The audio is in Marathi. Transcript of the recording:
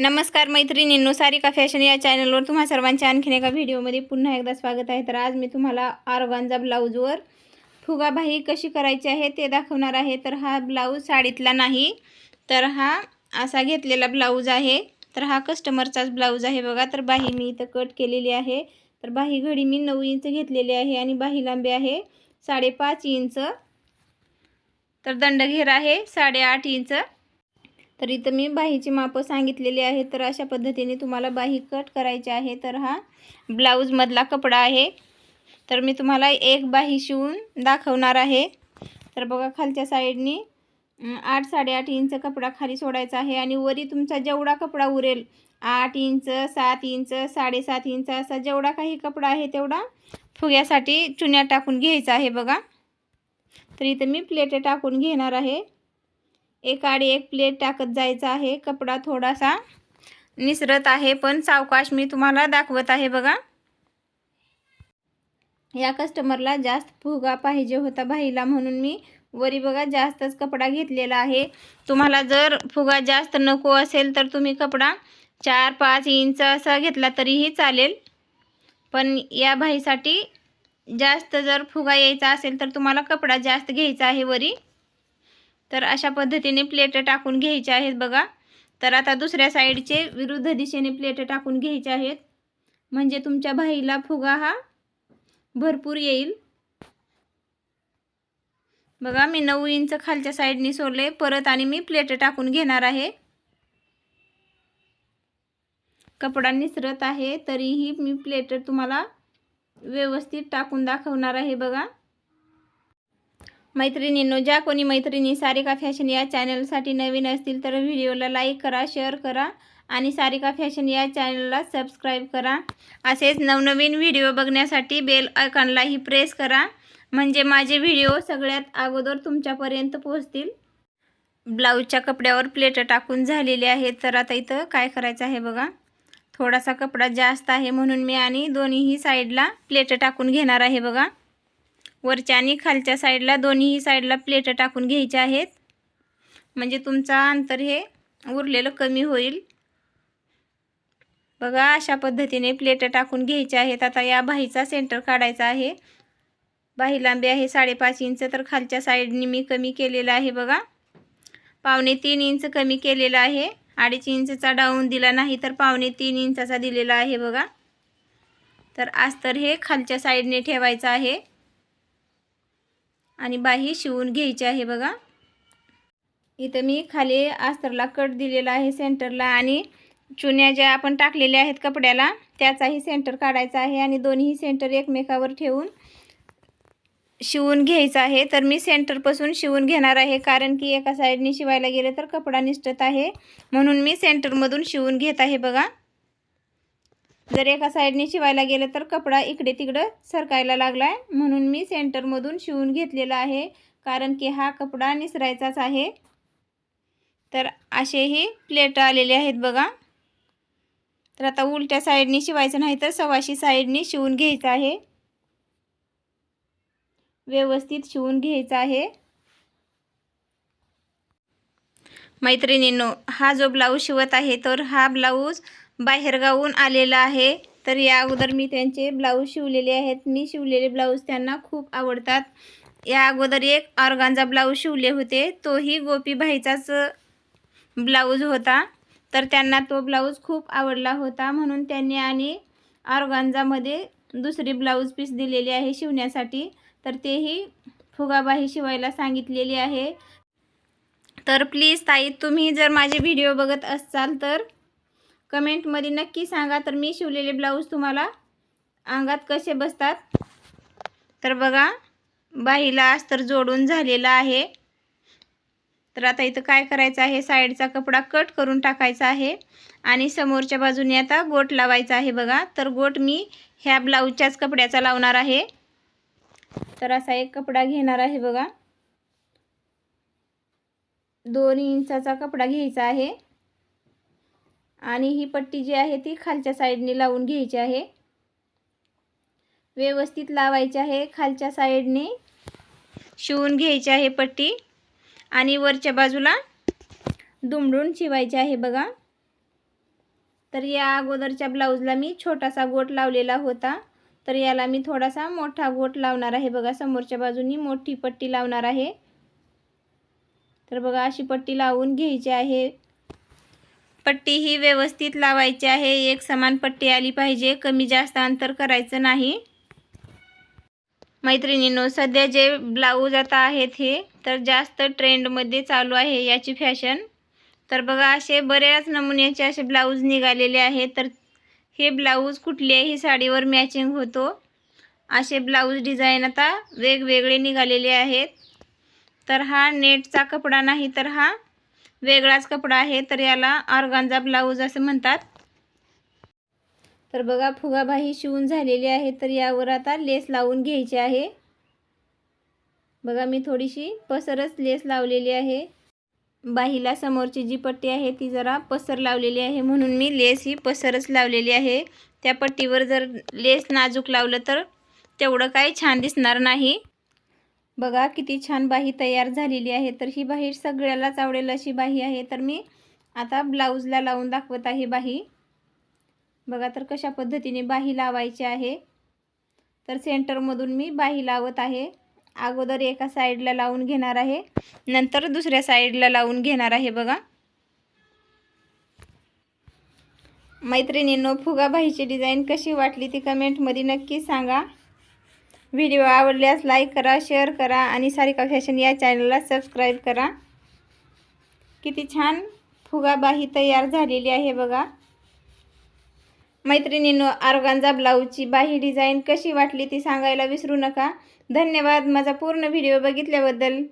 नमस्कार मैत्रिणींनो सारिका फॅशन या चॅनलवर तुम्हा सर्वांच्या आणखीन एका व्हिडिओमध्ये पुन्हा एकदा स्वागत आहे. तर आज मी तुम्हाला आरोगांजा ब्लाऊजवर फुगाबाही कशी करायची आहे ते दाखवणार आहे. तर हा ब्लाऊज साडीतला नाही तर हा असा घेतलेला ब्लाऊज आहे. तर हा कस्टमरचाच ब्लाऊज आहे बघा. तर बाही मी इथं कट केलेली आहे. तर बाही घडी मी नऊ इंच घेतलेली आहे आणि बाही लांबी आहे साडेपाच इंच. तर दंडघेर आहे साडेआठ इंच. तर इथं मी बाहीची मापं सांगितलेली आहे. तर अशा पद्धतीने तुम्हाला बाही कट करायची आहे. तर हा ब्लाऊजमधला कपडा आहे. तर मी तुम्हाला एक बाही शिवून दाखवणार आहे. तर बघा खालच्या साईडनी आठ साडेआठ इंच कपडा खाली सोडायचा आहे आणि वरी तुमचा जेवढा कपडा उरेल आठ इंच सात इंच साडेसात इंच असा जेवढा काही कपडा आहे तेवढा फुग्यासाठी चुन्या टाकून घ्यायचा आहे बघा. तर इथं मी प्लेटे टाकून घेणार आहे. एक आडी एक प्लेट टाकत जायचं आहे. कपडा थोडासा निसरत आहे पण सावकाश मी तुम्हाला दाखवत आहे बघा. या कस्टमरला जास्त फुगा पाहिजे होता बाईला म्हणून मी वरी बघा जास्तच कपडा घेतलेला आहे. तुम्हाला जर फुगा जास्त नको असेल तर तुम्ही कपडा चार पाच इंच असा घेतला तरीही चालेल. पण या भाईसाठी जास्त जर फुगा यायचा असेल तर तुम्हाला कपडा जास्त घ्यायचा आहे वरी. तर अशा पद्धतीने प्लेट टाकून घ्यायचे आहेत बघा. तर आता दुसऱ्या साईडचे विरुद्ध दिशेने प्लेट टाकून घ्यायचे आहेत. म्हणजे तुमच्या भाईला फुगा हा भरपूर येईल. बघा मी नऊ इंच खालच्या साईडने सोडले परत आणि मी प्लेट टाकून घेणार आहे. कपडा निसरत आहे तरीही मी प्लेट तुम्हाला व्यवस्थित टाकून दाखवणार आहे बघा. मैत्रिणींनो ज्या कोणी मैत्रिणी सारिका फॅशन या चॅनलसाठी नवीन असतील तर व्हिडिओला लाईक करा शेअर करा आणि सारिका फॅशन या चॅनलला सबस्क्राईब करा. असेच नवनवीन व्हिडिओ बघण्यासाठी बेल आयकॉनलाही प्रेस करा. म्हणजे माझे व्हिडिओ सगळ्यात अगोदर तुमच्यापर्यंत पोहोचतील. ब्लाऊजच्या कपड्यावर प्लेट टाकून झालेले आहेत तर आता इथं काय करायचं आहे बघा. थोडासा कपडा जास्त आहे म्हणून मी आणि दोन्हीही साईडला प्लेट टाकून घेणार आहे बघा. वरच्या आणि खालच्या साईडला दोन्हीही साईडला प्लेट टाकून घ्यायचे आहेत. म्हणजे तुमचा अंतर हे उरलेलं कमी होईल. बघा अशा पद्धतीने प्लेट टाकून घ्यायचे आहेत. आता या बाहीचा सेंटर काढायचा आहे. बाही लांबी आहे साडेपाच इंच तर खालच्या साईडने मी कमी केलेलं आहे बघा. पावणे तीन इंच कमी केलेलं आहे. अडीच इंचचा डाऊन दिला नाही तर पावणे तीन इंचाचा दिलेला आहे बघा. तर अस्तर हे खालच्या साईडने ठेवायचं आहे. आणि बाही शिवून घ्यायची आहे बघा. इथं मी खाली अस्तरला कट दिलेला आहे सेंटरला आणि चुन्या ज्या आपण टाकलेल्या आहेत कपड्याला त्याचाही सेंटर काढायचा आहे आणि दोन्ही सेंटर एकमेकावर ठेवून शिवून घ्यायचं आहे. तर मी सेंटरपासून शिवून घेणार आहे कारण की एका साईडने शिवायला गेले तर कपडा निष्ठत आहे. म्हणून मी सेंटरमधून शिवून घेत आहे बघा. जर एका साईडने शिवायला गेलं तर कपडा इकडे तिकडं सरकायला लागला आहे म्हणून मी सेंटरमधून शिवून घेतलेला आहे. कारण की हा कपडा निसरायचाच आहे. तर असेही प्लेट आलेले आहेत बघा. तर आता उलट्या साईडने शिवायचं नाही तर सवाशी साईडने शिवून घ्यायचं आहे. व्यवस्थित शिवून घ्यायचं आहे. मैत्रिणींनो हा जो ब्लाऊज शिवत आहे तर हा ब्लाऊज बाहेरगावून आलेला आहे. तर या अगोदर मी त्यांचे ब्लाऊज शिवलेले आहेत. मी शिवलेले ब्लाऊज त्यांना खूप आवडतात. या अगोदर एक ऑर्गांजा ब्लाऊज शिवले होते. तोही गोपीबाईचाच ब्लाऊज होता. तर त्यांना तो ब्लाऊज खूप आवडला होता. म्हणून त्यांनी आणि ऑर्गांजामध्ये दुसरी ब्लाऊज पीस दिलेली आहे शिवण्यासाठी. तर तेही फुगाबाही शिवायला सांगितलेली आहे. तर प्लीज ताई तुम्ही जर माझे व्हिडिओ बघत असाल तर कमेंटमध्ये नक्की सांगा. तर मी शिवलेले ब्लाऊज तुम्हाला अंगात कसे बसतात? तर बघा बाहीला अस्तर जोडून झालेला आहे. तर आता इथं काय करायचं आहे? साईडचा कपडा कट करून टाकायचा आहे. आणि समोरच्या बाजूने आता गोट लावायचा आहे बघा. तर गोट मी ह्या ब्लाऊजच्याच कपड्याचा लावणार आहे. तर असा एक कपडा घेणार आहे बघा. दोन इंचाचा कपडा घ्यायचा आहे. आणि ही पट्टी जी आहे ती खालच्या साईडने लावून घ्यायची आहे. व्यवस्थित लावायची आहे खालच्या साईडने शिवून घ्यायची आहे पट्टी आणि वरच्या बाजूला दुमडून शिवायची आहे बघा. तर या अगोदरच्या ब्लाऊजला मी छोटासा गोट लावलेला होता. तर याला मी थोडासा मोठा गोट लावणार आहे बघा. समोरच्या बाजूनी मोठी पट्टी लावणार आहे. तर बघा अशी पट्टी लावून घ्यायची आहे. पट्टी ही व्यवस्थित लावायची आहे. एक समान पट्टी आली पाहिजे. कमी जास्त अंतर करायचं नाही. मैत्रिणींनो सध्या जे ब्लाऊज आता आहेत हे तर जास्त ट्रेंडमध्ये चालू आहे याची फॅशन. तर बघा असे बऱ्याच नमुन्याचे असे ब्लाऊज निघालेले आहेत. तर हे ब्लाऊज कुठल्याही साडीवर मॅचिंग होतो. असे ब्लाऊज डिझाईन आता वेगवेगळे निघालेले आहेत. तर हा नेटचा कपडा नाही तर हा वेगळाच कपडा आहे तर याला ऑर्गांजा ब्लाऊज असं म्हणतात. तर बघा फुगाबाही शिवून झालेली आहे तर यावर आता लेस लावून घ्यायची आहे. बघा मी थोडीशी पसरच लेस लावलेली आहे. बाहीला समोरची जी पट्टी आहे ती जरा पसर लावलेली आहे म्हणून मी लेस ही पसरच लावलेली आहे. त्या पट्टीवर जर लेस नाजूक लावलं तर तेवढं काही छान दिसणार नाही. बघा किती छान बाही तयार झालेली आहे. तर ही बाही सगळ्यालाच आवडेल अशी बाही आहे. तर मी आता ब्लाऊजला लावून दाखवत आहे बाही. बघा तर कशा पद्धतीने बाही लावायची आहे. तर सेंटरमधून मी बाही लावत आहे. अगोदर एका साईडला लावून घेणार आहे. नंतर दुसऱ्या साईडला लावून घेणार आहे बघा. मैत्रिणींनो फुगाबाईची डिझाईन कशी वाटली ती कमेंटमध्ये नक्की सांगा. व्हिडिओ आवडल्यास लाईक करा शेअर करा आणि सारिका फॅशन या चॅनलला सबस्क्राईब करा. किती छान फुगाबाही तयार झालेली आहे बघा. मैत्रिणींनो आरोगांजा ब्लाऊजची बाही डिझाईन कशी वाटली ती सांगायला विसरू नका. धन्यवाद. माझा पूर्ण व्हिडिओ बघितल्याबद्दल.